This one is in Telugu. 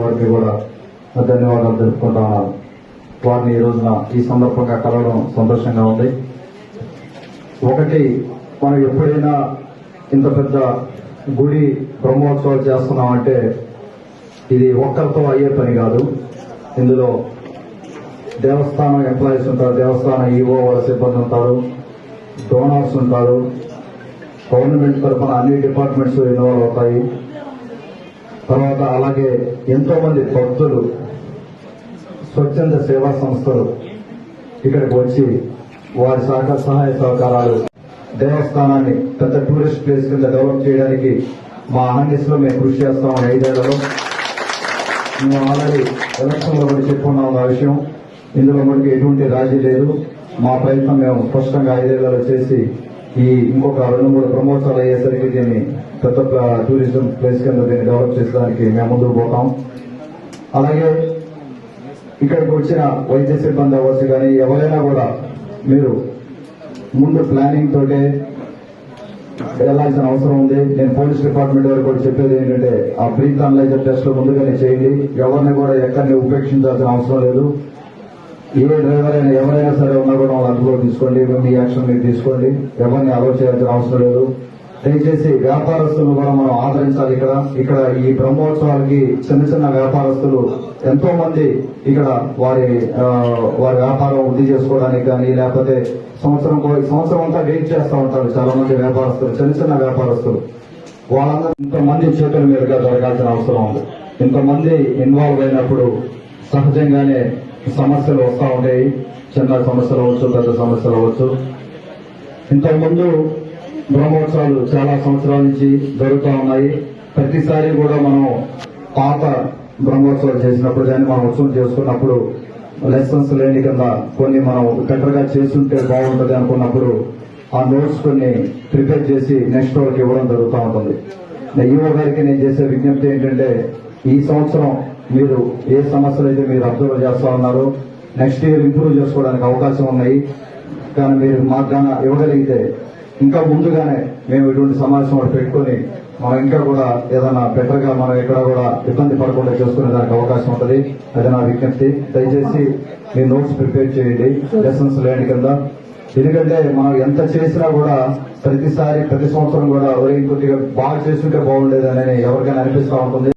వారికి కూడా ధన్యవాదాలు తెలుపుకుంటా ఉన్నాను. వారిని ఈ రోజున ఈ సందర్భంగా కలవడం సంతోషంగా ఉంది. ఒకటి మనం ఎప్పుడైనా ఇంత పెద్ద గుడి బ్రహ్మోత్సవాలు చేస్తున్నామంటే ఇది ఒక్కరితో అయ్యే పని కాదు. ఇందులో దేవస్థానం ఎంప్లాయీస్ ఉంటారు దేవస్థానం ఈఓ వాళ్ళ సిబ్బంది ఉంటారు డోనర్స్ ఉంటారు గవర్నమెంట్ తరఫున అన్ని డిపార్ట్మెంట్స్ ఇన్వాల్వ్ అవుతాయి తర్వాత అలాగే ఎంతో మంది భక్తులు స్వచ్ఛంద సేవా సంస్థలు ఇక్కడికి వచ్చి వారి సహకార సహాయ సహకారాలు దేవస్థానాన్ని పెద్ద టూరిస్ట్ ప్లేస్ కింద డెవలప్ చేయడానికి మా ఆండిస్లో మేము కృషి చేస్తాం ఐదేళ్ళలో మేము ఆల్రెడీ ఎలక్షన్లో కూడా చెప్పుకున్నాం ఆ విషయం. ఇందులో మనకి ఎటువంటి రాజీ లేదు. మా ప్రయత్నం మేము స్పష్టంగా ఐదేళ్ళలో చేసి ఈ ఇంకొక రెండు మూడు ప్రమోషన్లు అయ్యేసరికి దీన్ని పెద్ద టూరిజం ప్లేస్ కింద దీన్ని డెవలప్ చేసడానికి మేము ముందుకు పోతాం. అలాగే ఇక్కడికి వచ్చిన వైద్య సిబ్బంది అవ్వచ్చు కానీ ఎవరైనా కూడా మీరు ముందు ప్లానింగ్ తోటే వెళ్ళాల్సిన అవసరం ఉంది. నేను పోలీస్ డిపార్ట్మెంట్ వారు కూడా చెప్పేది ఏంటంటే ఆ బ్రీత్ అనలైజర్ టెస్ట్ ముందుగానే చేయండి. ఎవరిని కూడా ఎక్కడిని ఉపేక్షించాల్సిన అవసరం లేదు. ఏ డ్రైవర్ ఎవరైనా సరే ఉన్నా కూడా వాళ్ళు అందులో తీసుకోండి మీ యాక్షన్ మీరు తీసుకోండి ఎవరిని అలో చేయాల్సిన అవసరం లేదు. దయచేసి వ్యాపారస్తులను కూడా మనం ఆదరించాలి ఇక్కడ. ఇక్కడ ఈ బ్రహ్మోత్సవాలకి చిన్న చిన్న వ్యాపారస్తులు ఎంతో మంది ఇక్కడ వారి వారి వ్యాపారం వృద్ధి చేసుకోవడానికి కానీ లేకపోతే సంవత్సరం సంవత్సరం అంతా వెయిట్ చేస్తూ ఉంటారు చాలా మంది వ్యాపారస్తులు చిన్న చిన్న వ్యాపారస్తులు. వాళ్ళందరూ ఇంతమంది చేతుల మీదుగా జరగాల్సిన అవసరం ఉంది. ఇంతమంది ఇన్వాల్వ్ అయినప్పుడు సహజంగానే సమస్యలు వస్తూ ఉంటాయి. చిన్న సమస్యలు అవ్వచ్చు పెద్ద సమస్యలు అవ్వచ్చు. ఇంతకుముందు బ్రహ్మోత్సవాలు చాలా సంవత్సరాల నుంచి జరుగుతూ ఉన్నాయి. ప్రతిసారి కూడా మనం పాత బ్రహ్మోత్సవాలు చేసినప్పుడు కానీ మనం ఉత్సవం చేసుకున్నప్పుడు లెసన్స్ లేని కింద కొన్ని మనం బెటర్గా చేస్తుంటే బాగుంటుంది అనుకున్నప్పుడు ఆ నోట్స్ కొన్ని ప్రిపేర్ చేసి నెక్స్ట్ వాళ్ళకి ఇవ్వడం జరుగుతూ ఉంటుంది. ఈవో గారికి నేను చేసే విజ్ఞప్తి ఏంటంటే ఈ సంవత్సరం మీరు ఏ సమస్యలు అయితే మీరు అబ్జర్వ్ చేస్తా ఉన్నారో నెక్స్ట్ ఇయర్ ఇంప్రూవ్ చేసుకోవడానికి అవకాశం ఉన్నాయి. కానీ మీరు మాకు గాన ఇవ్వగలిగితే ఇంకా ముందుగానే మేము ఇటువంటి సమావేశం ఒకటి పెట్టుకొని మనం ఇంకా కూడా ఏదైనా బెటర్గా మనం ఎక్కడ కూడా ఇబ్బంది పడకుండా చేసుకునే దానికి అవకాశం ఉంటుంది. అది నా విజ్ఞప్తి. దయచేసి మీ నోట్స్ ప్రిపేర్ చేయండి. లెసన్స్ లేని కింద. ఎందుకంటే మనం ఎంత చేసినా కూడా ప్రతిసారి ప్రతి సంవత్సరం కూడా ఒరే ఇంకొద్దిగా బాగా చేస్తుంటే బాగుండేది అని ఎవరికైనా అనిపిస్తూ ఉంటుంది.